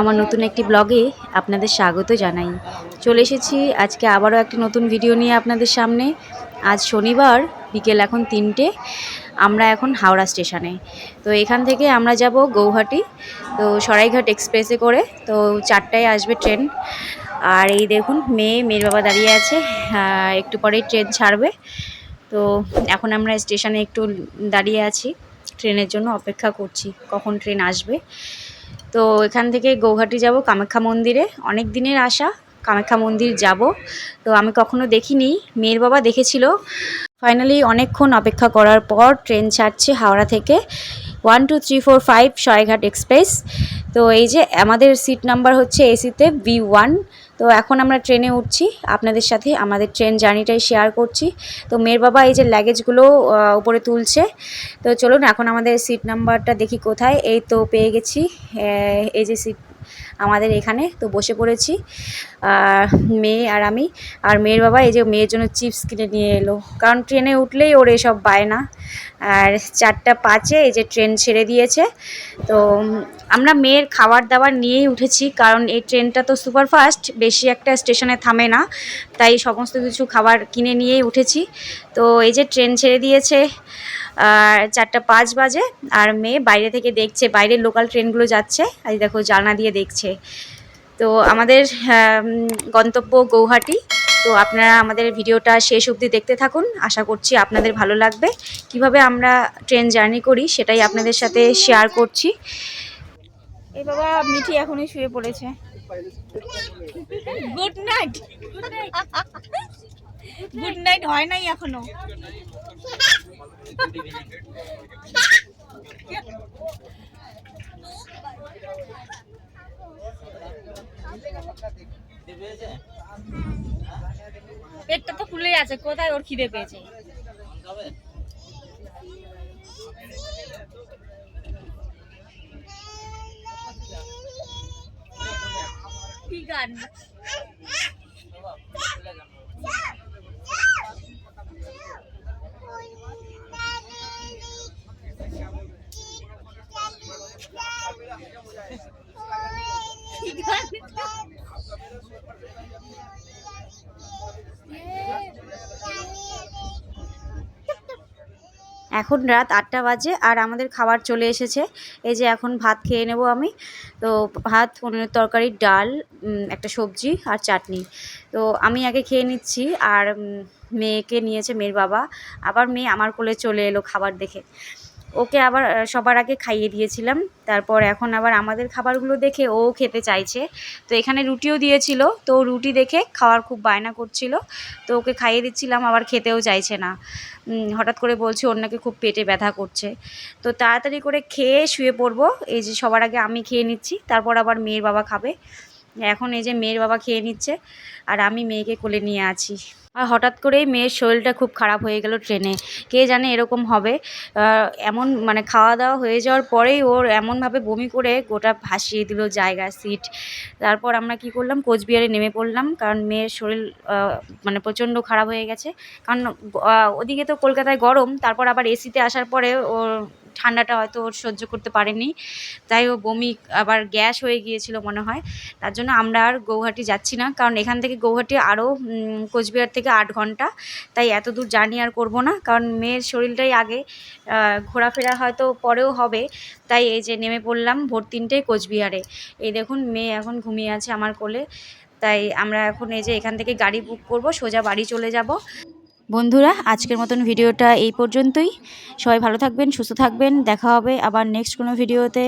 আমার নতুন একটি ব্লগে আপনাদের স্বাগত জানাই। চলে এসেছি আজকে আবারও একটি নতুন ভিডিও নিয়ে আপনাদের সামনে। আজ শনিবার, বিকেল এখন তিনটে। আমরা এখন হাওড়া স্টেশনে। তো এখান থেকে আমরা যাব গৌহাটি, তো সরাইঘাট এক্সপ্রেসে করে। তো চারটায় আসবে ট্রেন। আর এই দেখুন, মেয়ে, মেয়ের বাবা দাঁড়িয়ে আছে। একটু পরেই ট্রেন ছাড়বে। তো এখন আমরা স্টেশনে একটু দাঁড়িয়ে আছি। ট্রেনের জন্য অপেক্ষা করছি, কখন ট্রেন আসবে। তো এখান থেকে গৌহাটি যাব কামাখ্যা মন্দিরে। অনেক দিনের আশা, কামাখ্যা মন্দির যাব। তো আমি কখনো দেখিনি, মেয়ের বাবা দেখেছিল। ফাইনালি অনেকক্ষণ অপেক্ষা করার পর ট্রেন ছাড়ছে হাওড়া থেকে। One two three four five সয়ঘাট express. তো এই যে আমাদের সিট নাম্বার হচ্ছে এসিতে বি ওয়ান তো এখন আমরা ট্রেনে উঠছি, আপনাদের সাথে আমাদের ট্রেন জার্নিটাই শেয়ার করছি। তো মেয়ের বাবা এই যে লাগেজগুলো উপরে তুলছে। তো চলুন, এখন আমাদের সিট নাম্বারটা দেখি কোথায়। এই তো পেয়ে গেছি এই যে সিট আমাদের এখানে, তো বসে পড়েছি। আর মেয়ে আর আমি। আর মেয়ের বাবা এই যে মেয়ের জন্য চিপস কিনে নিয়ে এলো। কারণ ট্রেনে উঠলেই ওর এসব বায়না আর চারটা পাঁচে এই যে ট্রেন ছেড়ে দিয়েছে। তো আমরা মেয়ের খাবার দাবার নিয়েই উঠেছি। কারণ এই ট্রেনটা তো সুপারফাস্ট, বেশি একটা স্টেশনে থামে না। তাই সমস্ত কিছু খাবার কিনে নিয়েই উঠেছি। তো এই যে ট্রেন ছেড়ে দিয়েছে, আর চারটা পাঁচ বাজে। আর মেয়ে বাইরে থেকে দেখছে, বাইরের লোকাল ট্রেনগুলো যাচ্ছে। এই দেখো জানলা দিয়ে দেখছে। তো আমাদের গন্তব্য গৌহাটি। তো আপনারা আমাদের ভিডিওটা শেষ অবধি দেখতে থাকুন। আশা করছি আপনাদের ভালো লাগবে। কীভাবে আমরা ট্রেন জার্নি করি সেটাই আপনাদের সাথে শেয়ার করছি। এই বাবা মিঠি এখনই শুয়ে পড়েছে। গুড নাইট গুড নাইট হয় নাই এখনও। পেটটা তো ফুলে আছে কোথায় ওর খিদে পেয়েছে? কি গান? কি এখন রাত আটটা বাজে আর আমাদের খাবার চলে এসেছে। এই যে এখন ভাত খেয়ে নেব আমি। তো ভাত, পনিরের তরকারি, ডাল একটা সবজি আর চাটনি। তো আমি আগে খেয়ে নিচ্ছি আর মেয়েকে নিয়েছে মেয়ের বাবা। আবার মেয়ে আমার কোলে চলে এলো খাবার দেখে। ওকে আবার সবার আগে খাইয়ে দিয়েছিলাম। তারপর এখন আবার আমাদের খাবারগুলো দেখে ও খেতে চাইছে। তো এখানে রুটিও দিয়েছিল। তো রুটি দেখে খাওয়ার খুব বায়না করছিল। তো ওকে খাইয়ে দিচ্ছিলাম, আবার খেতেও চাইছে না। হঠাৎ করে বলছে নাকি খুব পেটে ব্যথা করছে। তো তাড়াতাড়ি করে খেয়ে শুয়ে পড়ব। এই যে সবার আগে আমি খেয়ে নিচ্ছি, তারপর আবার মেয়ের বাবা খাবে। এখন এই যে মেয়ের বাবা খেয়ে নিচ্ছে, আর আমি মেয়েকে কোলে নিয়ে আছি। আর হঠাৎ করেই মেয়ের শরীরটা খুব খারাপ হয়ে গেল ট্রেনে। কে জানে এরকম হবে। এমন মানে খাওয়া দাওয়া হয়ে যাওয়ার পরেই ওর এমনভাবে বমি করে গোটা ভাসিয়ে দিল জায়গা, সিট। তারপর আমরা কি করলাম? কোচবিহারে নেমে পড়লাম, কারণ মেয়ের শরীর মানে প্রচণ্ড খারাপ হয়ে গেছে। কারণ ওদিকে তো কলকাতায় গরম, তারপর আবার এসিতে আসার পরে ওর ঠান্ডাটা হয়তো ওর সহ্য করতে পারেনি। তাই ও বমি আবার গ্যাস হয়ে গিয়েছিল মনে হয়। তার জন্য আমরা আর গৌহাটি যাচ্ছি না। কারণ এখান থেকে গৌহাটি আরও কোচবিহার থেকে আট ঘণ্টা। তাই এত দূর জার্নি আর করব না। কারণ মেয়ের শরীরটাই আগে ঘোরাফেরা হয়তো পরেও হবে। তাই এই যে নেমে পড়লাম ভোর তিনটে কোচবিহারে। এই দেখুন মেয়ে এখন ঘুমিয়ে আছে আমার কোলে। তাই আমরা এখন এই যে এখান থেকে গাড়ি বুক করব, সোজা বাড়ি চলে যাব। বন্ধুরা, আজকের মতন ভিডিওটা এই পর্যন্তই। সবাই ভালো থাকবেন, সুস্থ থাকবেন। দেখা হবে আবার নেক্সট কোনো ভিডিওতে।